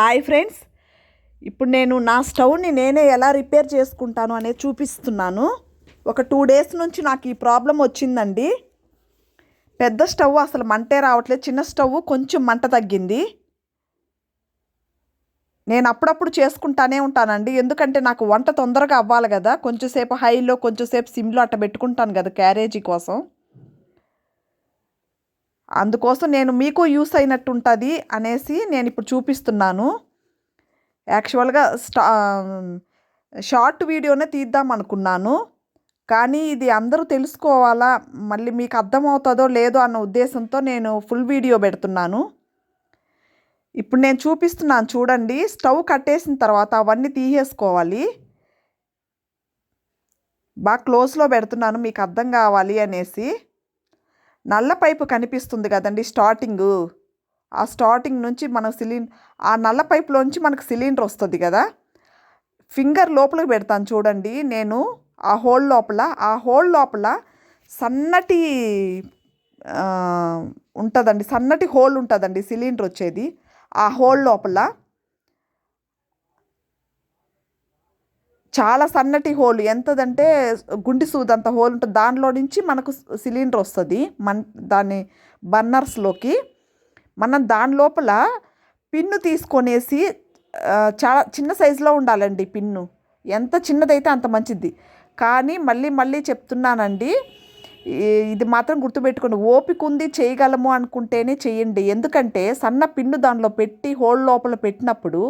Hi friends. ఇప్పుడు నేను నా స్టవ్ని నేనే ఎలా రిపేర్ చేసుకుంటాను అనేది చూపిస్తున్నాను. ఒక టూ డేస్ నుంచి నాకు ఈ ప్రాబ్లం వచ్చిందండి. పెద్ద స్టవ్ అసలు మంటే రావట్లేదు. చిన్న స్టవ్ కొంచెం మంట తగ్గింది. నేను అప్పుడప్పుడు చేసుకుంటానే ఉంటానండి. ఎందుకంటే నాకు వంట తొందరగా అవ్వాలి కదా. కొంచెంసేపు హైలో కొంచెంసేపు సిమ్లో అట్ట పెట్టుకుంటాను కదా క్యారేజీ కోసం. అందుకోసం నేను మీకు యూస్ అయినట్టు ఉంటుంది అనేసి నేను ఇప్పుడు చూపిస్తున్నాను. యాక్చువల్గా స్టా షార్ట్ వీడియోనే తీద్దాం అనుకున్నాను. కానీ ఇది అందరూ తెలుసుకోవాలా మళ్ళీ మీకు అర్థమవుతుందో లేదో అన్న ఉద్దేశంతో నేను ఫుల్ వీడియో పెడుతున్నాను. ఇప్పుడు నేను చూపిస్తున్నాను చూడండి స్టవ్ కట్టేసిన తర్వాత అవన్నీ తీసేసుకోవాలి. బాగా క్లోజ్లో పెడుతున్నాను మీకు అర్థం కావాలి అనేసి. నల్ల పైపు కనిపిస్తుంది కదండి స్టార్టింగు. ఆ స్టార్టింగ్ నుంచి మనం సిలిండర్ ఆ నల్ల పైపులోంచి మనకు సిలిండర్ వస్తుంది కదా. ఫింగర్ లోపలికి పెడతాను చూడండి నేను. ఆ హోల్ లోపల ఆ హోల్ లోపల సన్నటి ఉంటుందండి సన్నటి హోల్ ఉంటుందండి సిలిండర్ వచ్చేది. ఆ హోల్ లోపల చాలా సన్నటి హోల్ ఎంతదంటే గుండి సూదంత హోల్ ఉంటుంది. దానిలో నుంచి మనకు సిలిండర్ వస్తుంది. మన దాని బర్నర్స్లోకి మనం దాని లోపల పిన్ను తీసుకొనేసి చాలా చిన్న సైజులో ఉండాలండి పిన్ను. ఎంత చిన్నదైతే అంత మంచిది. కానీ మళ్ళీ మళ్ళీ చెప్తున్నానండి ఇది మాత్రం గుర్తుపెట్టుకోండి. ఓపిక ఉంది చేయగలము అనుకుంటేనే చేయండి. ఎందుకంటే సన్న పిన్ను దానిలో పెట్టి హోల్ లోపల పెట్టినప్పుడు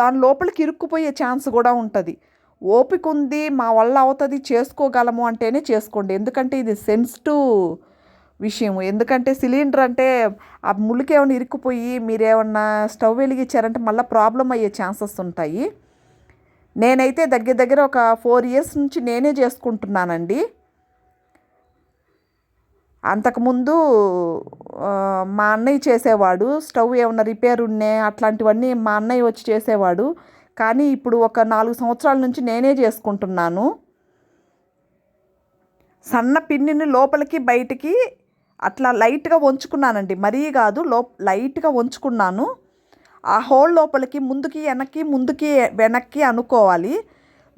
దాని లోపలికి ఇరుక్కుపోయే ఛాన్స్ కూడా ఉంటుంది. ఓపిక ఉంది మా వల్ల అవుతుంది చేసుకోగలము అంటేనే చేసుకోండి. ఎందుకంటే ఇది సెన్సిటివ్ విషయం ఎందుకంటే సిలిండర్ అంటే ఆ ముళ్ళకి ఏమైనా ఇరుక్కుపోయి మీరేమన్నా స్టవ్ వెలిగించారంటే మళ్ళీ ప్రాబ్లం అయ్యే ఛాన్సెస్ ఉంటాయి. నేనైతే దగ్గర దగ్గర ఒక ఫోర్ ఇయర్స్ నుంచి నేనే చేసుకుంటున్నానండి. అంతకుముందు మా అన్నయ్య చేసేవాడు. స్టవ్ ఏమైనా రిపేర్ ఉన్నే అట్లాంటివన్నీ మా అన్నయ్య వచ్చి చేసేవాడు. కానీ ఇప్పుడు ఒక నాలుగు సంవత్సరాల నుంచి నేనే చేసుకుంటున్నాను. సన్న పిన్నిని లోపలికి బయటికి అట్లా లైట్గా వంచుకున్నానండి. మరీ కాదు లో లైట్గా వంచుకున్నాను. ఆ హోల్ లోపలికి ముందుకి వెనక్కి ముందుకి వెనక్కి అనుకోవాలి.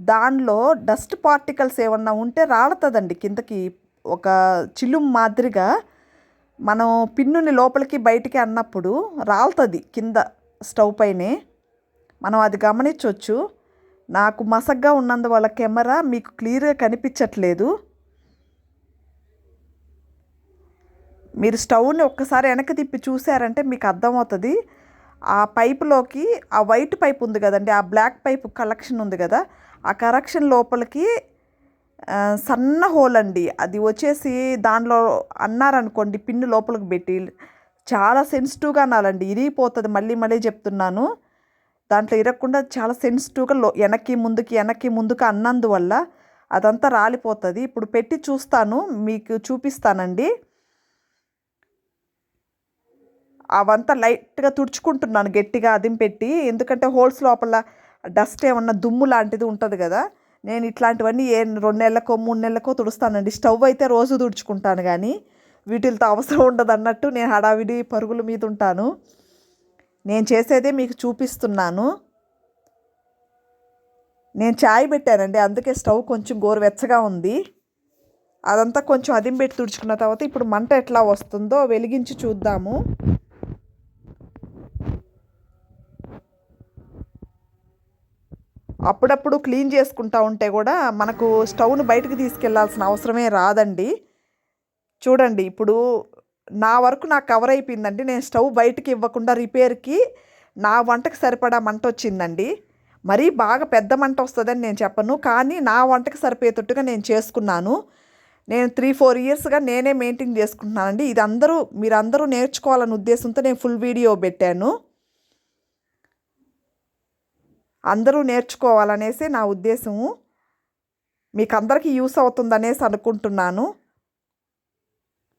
దానిలో డస్ట్ పార్టికల్స్ ఏమన్నా ఉంటే రాలుతుందండి కిందకి ఒక చిలుం మాదిరిగా. మనం పిన్నుని లోపలికి బయటికి అన్నప్పుడు రాలుతుంది కింద స్టవ్ పైనే. మనం అది గమనించవచ్చు నాకు మసగ్గా ఉన్నందువల్ల కెమెరా మీకు క్లియర్గా కనిపించట్లేదు. మీరు స్టవ్ని ఒక్కసారి వెనక్కి తిప్పి చూసారంటే మీకు అర్థమవుతుంది. ఆ పైపులోకి ఆ వైట్ పైప్ ఉంది కదండి ఆ బ్లాక్ పైప్ కలెక్షన్ ఉంది కదా ఆ కరెక్షన్ లోపలికి సన్న హోల్ అండి. అది వచ్చేసి దానిలో అన్నారనుకోండి పిన్ను లోపలికి పెట్టి చాలా సెన్సిటివ్గా అనాలండి. ఇరిగిపోతుంది మళ్ళీ మళ్ళీ చెప్తున్నాను. దాంట్లో ఇరగకుండా చాలా సెన్సిటివ్గా లో వెనక్కి ముందుకి వెనక్కి ముందుకు అన్నందువల్ల అదంతా రాలిపోతుంది. ఇప్పుడు పెట్టి చూస్తాను మీకు చూపిస్తానండి. అవంతా లైట్గా తుడుచుకుంటున్నాను గట్టిగా అదిం పెట్టి. ఎందుకంటే హోల్స్ లోపల డస్ట్ ఏమన్నా దుమ్ము లాంటిది ఉంటుంది కదా. నేను ఇట్లాంటివన్నీ ఏ రెండు నెలలకో మూడు నెలలకో తుడుస్తానండి. స్టవ్ అయితే రోజు తుడుచుకుంటాను కానీ వీటితో అవసరం ఉండదు అన్నట్టు నేను హడావిడి పరుగుల మీద ఉంటాను నేను చేసేదే మీకు చూపిస్తున్నాను. నేను ఛాయ్ పెట్టానండి అందుకే స్టవ్ కొంచెం గోరువెచ్చగా ఉంది. అదంతా కొంచెం అదిం పెట్టి తుడుచుకున్న తర్వాత ఇప్పుడు మంట ఎట్లా వస్తుందో వెలిగించి చూద్దాము. అప్పుడప్పుడు క్లీన్ చేసుకుంటా ఉంటే కూడా మనకు స్టవ్ను బయటకు తీసుకెళ్ళాల్సిన అవసరమే రాదండి. చూడండి ఇప్పుడు నా వరకు నాకు కవర్ అయిపోయిందండి. నేను స్టవ్ బయటకి ఇవ్వకుండా రిపేర్కి నా వంటకి సరిపడా మంట వచ్చిందండి. మరీ బాగా పెద్ద మంట వస్తుందని నేను చెప్పను. కానీ నా వంటకు సరిపోయేటట్టుగా నేను చేసుకున్నాను. నేను త్రీ ఫోర్ ఇయర్స్గా నేనే మెయింటైన్ చేసుకుంటున్నానండి. ఇది అందరూ మీరు అందరూ నేర్చుకోవాలనే ఉద్దేశంతో నేను ఫుల్ వీడియో పెట్టాను. అందరూ నేర్చుకోవాలనేసి నా ఉద్దేశము. మీకు అందరికీ యూస్ అవుతుందనేసి అనుకుంటున్నాను.